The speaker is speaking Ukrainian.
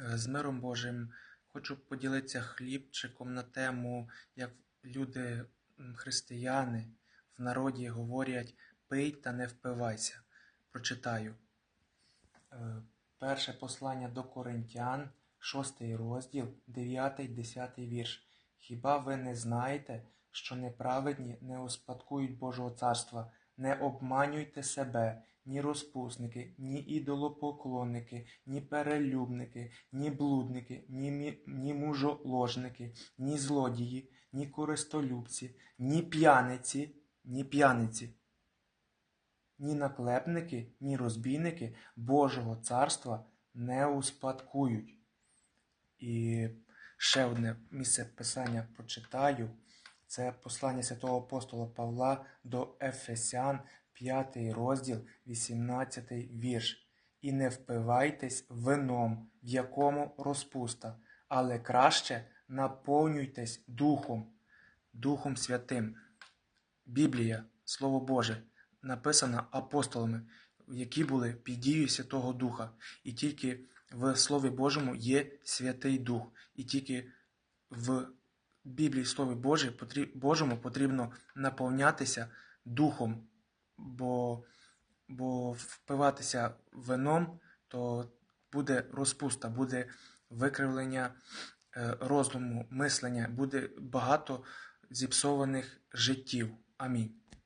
Е, З миром Божим хочу поділитися хлібчиком на тему, як люди, християни в народі говорять пий та не впивайся. Прочитаю. Е, Перше послання до Коринтян, 6 розділ, 9-10 вірш. Хіба ви не знаєте, що неправедні не успадкують Божого царства? Не обманюйте себе, ні розпусники, ні ідолопоклонники, ні перелюбники, ні блудники, ні, ні мужоложники, ні злодії, ні користолюбці, ні п'яниці, ні п'яниці, ні наклепники, ні розбійники Божого царства не успадкують. І ще одне місце писання прочитаю. Це послання святого апостола Павла до Ефесян, 5 розділ, 18 вірш. І не впивайтесь вином, в якому розпуста, але краще наповнюйтесь Духом, Духом Святим. Біблія, Слово Боже, написана апостолами, які були під дією Святого Духа. І тільки в Слові Божому є Святий Дух. І тільки в Біблії Слові Божому потрібно наповнятися Духом, бо, бо впиватися вином, то буде розпуста, буде викривлення е, розуму, мислення, буде багато зіпсованих життів. Амінь.